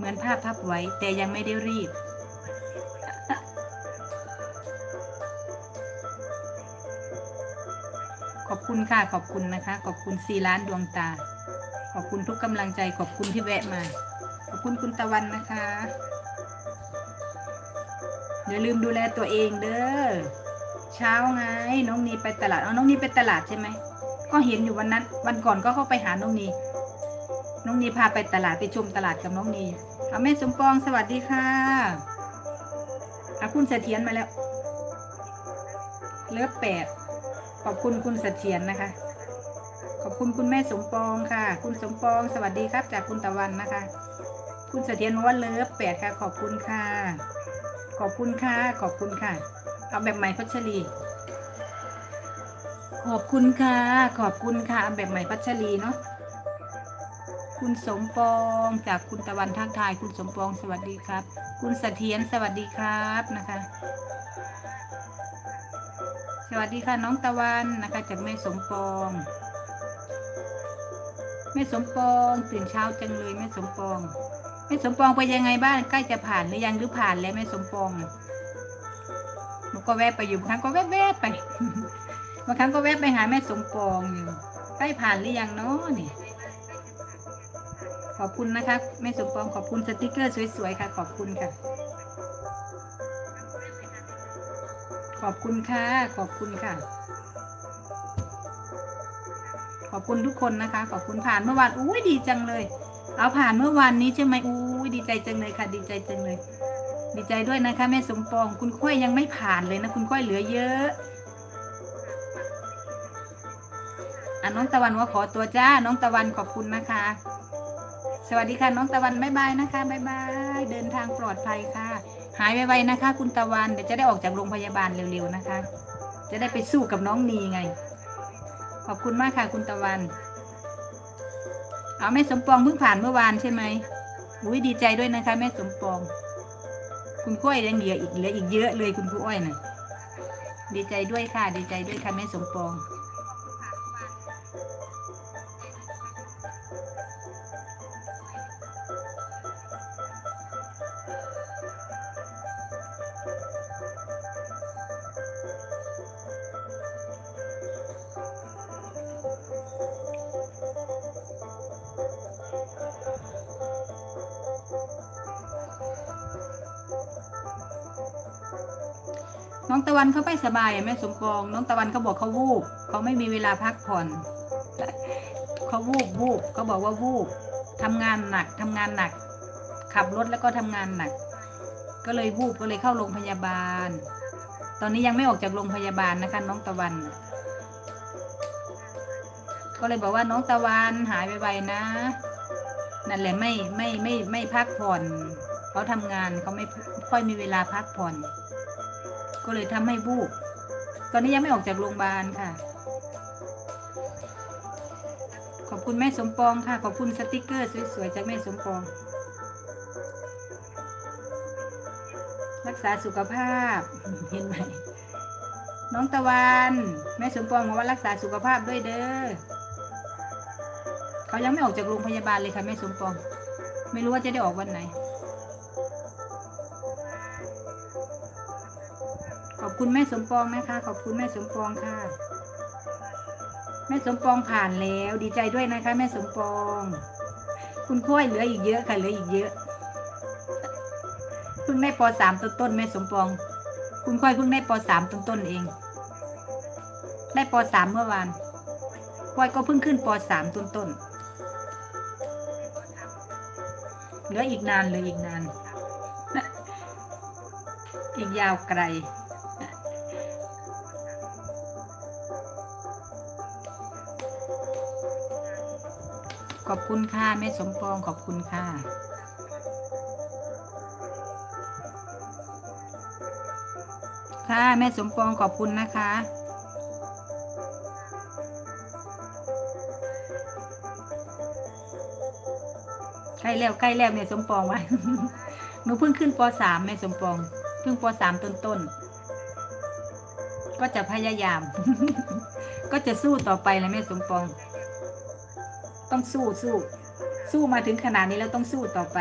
เหมือนภาพพับไว้แต่ยังไม่ได้รีบ ขอบคุณค่ะขอบคุณนะคะ ขอบคุณสี่ล้านดวงตา ขอบคุณทุกกำลังใจขอบคุณที่แวะมา ขอบคุณคุณตะวันนะคะ อย่าลืมดูแลตัวเองเด้อเช้าไงน้องนีไปตลาดเอาน้องนีไปตลาดใช่ไหมก็เห็นอยู่วันนั้น วันก่อนก็เข้าไปหาน้องนี น้องนีพาไปตลาดไปชมตลาดกับน้องนีเอาแม่สมปองสวัสดีค่ะอาคุณเสถียรมาแล้ว เลิฟแปดขอบคุณคุณเสถียรนะคะ ขอบคุณคุณแม่สมปองค่ะ คุณสมปองสวัสดีครับ จากคุณตะวันนะคะ คุณเสถียรว่าเลิฟแปดค่ะ ขอบคุณค่ะ ขอบคุณค่ะ ขอบคุณค่ะ เอาแบบใหม่พัชรีขอบคุณค่ะ ขอบคุณค่ะเอาแบบใหม่พัชรีเนาะ คุณสมปองจากคุณตะวันทักทาย คุณสมปองสวัสดีครับ คุณเสถียรสวัสดีครับนะคะ สวัสดีค่ะน้องตะวันนะคะจากแม่สมปอง แม่สมปองตื่นเช้าจังเลยแม่สมปองแม่สมปองไปยังไงบ้างใกล้จะผ่านหรือยังหรือผ่านแล้วแม่สมปองหนูก็แวะไปอยู่บางครั้งก็แวะแวะไปบางครั้งก็แวะไปหาแม่สมปองอยู่ใกล้ผ่านหรือยังเนาะนี่ ขอบคุณนะคะแม่สมปองขอบคุณสติกเกอร์สวยๆค่ะ ขอบคุณค่ะ ขอบคุณค่ะ ขอบคุณค่ะ ขอบคุณทุกคนนะคะ ขอบคุณผ่านเมื่อวานอุ้ยดีจังเลย เอาผ่านเมื่อวานนี้ใช่ไหมอุ้ยดีใจจังเลยค่ะ ดีใจจังเลย ดีใจด้วยนะคะ แม่สมปอง คุณค่อยยังไม่ผ่านเลยนะ คุณค่อยเหลือเยอะอะน้องตะวันว่าขอตัวจ้า น้องตะวันขอบคุณนะคะ สวัสดีค่ะน้องตะวันบ๊ายบายนะคะบ๊ายบายเดินทางปลอดภัยค่ะ หายไวๆนะคะ คุณตะวันเดี๋ยวจะได้ออกจากโรงพยาบาลเร็วๆนะคะ จะได้ไปสู้กับน้องนีไง ขอบคุณมากค่ะคุณตะวัน เอาแม่สมปองเพิ่งผ่านเมื่อวานใช่ไหมอุ้ยดีใจด้วยนะคะ แม่สมปอง คุณกล้วยยังเหลืออีกเหลืออีกเยอะเลยคุณกล้วยน่ะดีใจด้วยค่ะ ดีใจด้วยค่ะแม่สมปอง น้องตะวันเขาไม่สบายแม่สมปอง น้องตะวันเขาบอกเขาวูบเขาไม่มีเวลาพักผ่อนเขาวูบวูบเขาบอกว่าวูบทำงานหนักทำงานหนัก ขับรถแล้วก็ทำงานหนัก ก็เลยวูบก็เลยเข้าโรงพยาบาล ตอนนี้ยังไม่ออกจากโรงพยาบาลนะคะ น้องตะวัน ก็เลยบอกว่าน้องตะวันหายไวๆนะ นั่นแหละไม่ไม่ไม่ไม่พักผ่อนเขาทำงานเขาไม่ค่อยมีเวลาพักผ่อน ก็เลยทำให้วูบตอนนี้ยังไม่ออกจากโรงพยาบาลค่ะ ขอบคุณแม่สมปองค่ะ ขอบคุณสติกเกอร์สวยๆจากแม่สมปอง รักษาสุขภาพ เห็นไหม น้องตะวัน แม่สมปองบอกว่ารักษาสุขภาพด้วยเด้อ เขายังไม่ออกจากโรงพยาบาลเลยค่ะแม่สมปอง ไม่รู้ว่าจะได้ออกวันไหน ขอบคุณแม่สมปองนะคะ ขอบคุณแม่สมปองค่ะ แม่สมปองผ่านแล้ว ดีใจด้วยนะคะ แม่สมปอง คุณค่อยเหลืออีกเยอะค่ะเหลืออีกเยอะเพิ่งได้ปสามต้นต้นแม่สมปอง คุณค่อยเพิ่งได้ปสามต้นต้นเอง ได้ปสามเมื่อวานค่อยก็เพิ่งขึ้นปสามต้นต้นเหลืออีกนานเลืออีกนาน อีกยาวไกล ขอบคุณค่ะแม่สมปองขอบคุณค่ะ ค่ะแม่สมปองขอบคุณนะคะ ใกล้แล้วใกล้แล้วแม่สมปองวะหนูเพิ่งขึ้นปสามแม่สมปอง เพิ่งปสามต้นต้นๆก็จะพยายาม ก็จะสู้ต่อไปนะแม่สมปอง ต้องสู้สู้ สู้มาถึงขนาดนี้แล้วต้องสู้ต่อไป